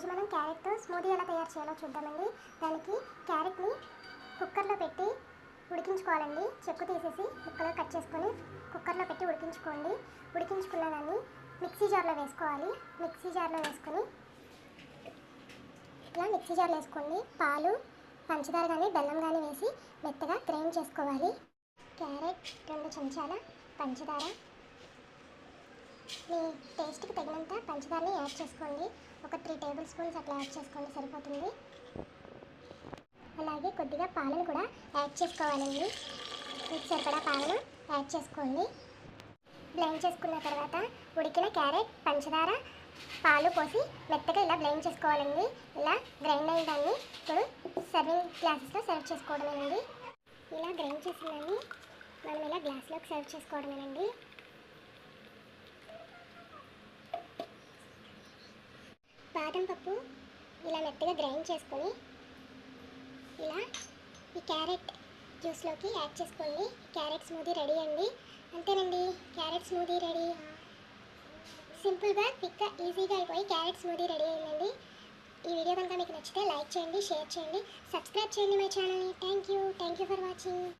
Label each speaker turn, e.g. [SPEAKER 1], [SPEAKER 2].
[SPEAKER 1] ఈరోజు మనం క్యారెట్తో స్మూదీ ఎలా తయారు చేయాలో చూద్దామండి. దానికి క్యారెట్ని కుక్కర్లో పెట్టి ఉడికించుకోవాలండి. చెక్కు తీసేసి ముక్కలు కట్ చేసుకొని కుక్కర్లో పెట్టి ఉడికించుకోండి. ఉడికించుకున్న దాన్ని మిక్సీ జార్లో వేసుకోవాలి. మిక్సీ జార్లో వేసుకొని ఇలా మిక్సీ జార్లో వేసుకోండి. పాలు పంచదార కానీ బెల్లం కానీ వేసి మెత్తగా గ్రైండ్ చేసుకోవాలి. క్యారెట్ రెండు చెంచాల పంచదార మీ టేస్ట్కి తగినంత పంచదారని యాడ్ చేసుకోండి. ఒక త్రీ టేబుల్ స్పూన్స్ అట్లా యాడ్ చేసుకోండి సరిపోతుంది. అలాగే కొద్దిగా పాలను కూడా యాడ్ చేసుకోవాలండి. మీకు సరిపడా పాలను యాడ్ చేసుకోండి. బ్లెండ్ చేసుకున్న తర్వాత ఉడికిన క్యారెట్ పంచదార పాలు పోసి మెత్తగా ఇలా బ్లెండ్ చేసుకోవాలండి. ఇలా గ్రైండ్ అయిన దాన్ని ఇప్పుడు సర్వింగ్ గ్లాసెస్లో సర్వ్ చేసుకోవడమేనండి. ఇలా గ్రైండ్ చేసిన దాన్ని మనం ఇలా గ్లాస్లోకి సర్వ్ చేసుకోవడమేనండి. బాదం పప్పు ఇలా మెత్తగా గ్రైండ్ చేసుకొని ఇలా ఈ క్యారెట్ జ్యూస్లోకి యాడ్ చేసుకోండి. క్యారెట్ స్మూదీ రెడీ అండి. అంతేనండి. Carrot smoothie ready. సింపుల్గా క్విక్గా ఈజీగా అయిపోయి క్యారెట్ స్మూదీ రెడీ అయిందండి. ఈ వీడియో కనుక మీకు నచ్చితే లైక్ చేయండి షేర్ చేయండి. సబ్స్క్రైబ్ చేయండి మై ఛానల్ని. Thank you. Thank you for watching.